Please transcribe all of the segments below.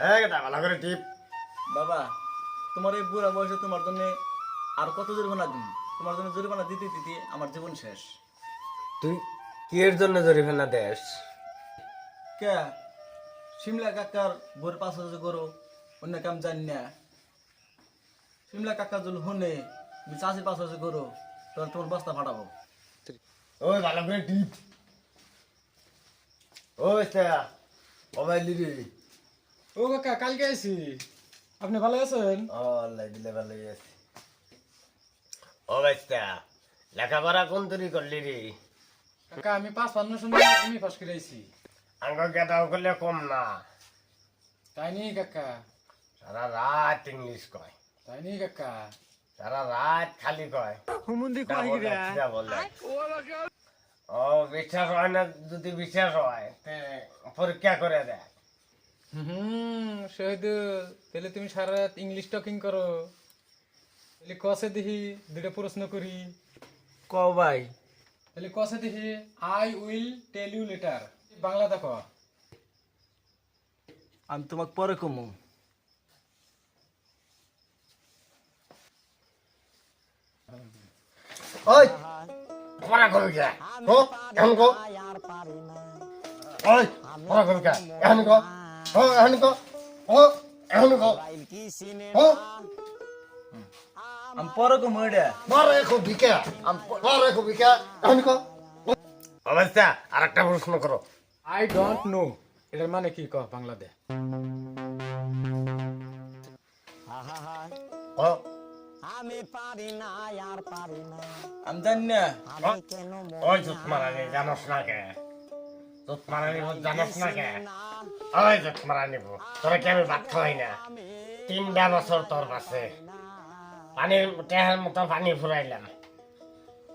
হ্যাঁ এটা ভালো করে টিপ। বাবা তোমার এই বুড়া বয়সে তোমার জন্য আর কত জরিমানা দিন তোমার জন্য জরিমানা দিতে দিতে আমার জীবন শেষ। তুই কি এর জন্য জরিমানা দেশ কে? শিমলা কাকার বইয়ের পাঁচ হাজার করো অন্য কাম জানি না। শিমলা কাকা যদি শুনে তুমি চাষির পাঁচ হাজার করো তখন তোমার বস্তা ফাটাবো। ওই ভালো করে টিপ। ওই স্যার মোবাইল দিবি ও কাকা কালকে আইছি। আপনি ভালো আছেন? ও আল্লাহ দিলে ভালো আছে। ও বাচ্চা লেখাপড়া কোন তৈরি করলি রে? কাকা আমি পাঁচ পান্ন সময় এমনি পাস করে আইছি। আঙ্গ গেটাও করলে কম না। তাই নি কাকা। সারা রাত ইংলিশ কয়। তাই নি কাকা। সারা রাত খালি কয়। হুমুন্দি বলে। ও বিশ্বাস হয় না যদি বিশ্বাস হয় তে পরীক্ষা করে দেয় হুম শহীদ তাহলে তুমি সারা রাত ইংলিশ টকিং করো। তাহলে কসে দেখি দুটা প্রশ্ন করি। ক ভাই? তাহলে কসে দেখি I will tell you later Bangla দেখো আমি তোমাকে পরে কমু। ওই! পড়া করবি কে? হো এখন কো। ওই! পড়া করবি কে? এখন কো। হো এখন কো। হো এখন কো। হো আমি পরে কে পরে করবি কে এখন কো। অবস্থা আর প্রশ্ন করো। আই ডোন্ট নো এটার মানে কি কহ বাংলা ও। আমি পারি না। আর পারি না আমি জানি না ওই জুত মারানি জানোস না কে? জুত মারানি জানোস না কে? ওই জুত মারানি তোরা কি আমি ভাত খাওয়াই না? তিনটা বছর তোর পাশে পানির টেহার মতো পানি ফুরাইলাম।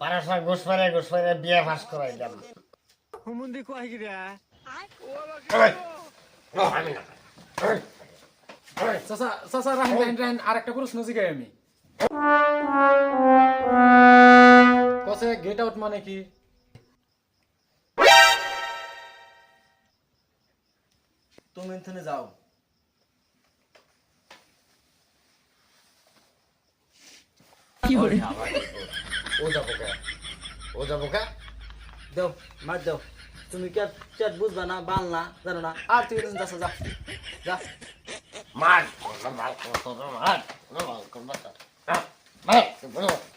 পারাসা ঘুষ ফেরে ঘুষ ফেরে বিয়ে ফাঁস করাইলাম। হুমুন্দি কয় কি রে আমি না। ওই, ওই, চাচা চাচা রাহেন রাহেন রাহেন আর একটা প্রশ্ন জিগাই আমি। কসে গেট আউট মানে কি? তুমি এখানে যাও। ও যাব কে? ও যাব কে? দেও মার দেও। তুমি কে চেট বুঝবা না বাল না জানো না? আর তুই যাচ্ছ যা। যা। মার মার মার মার মার। মার মার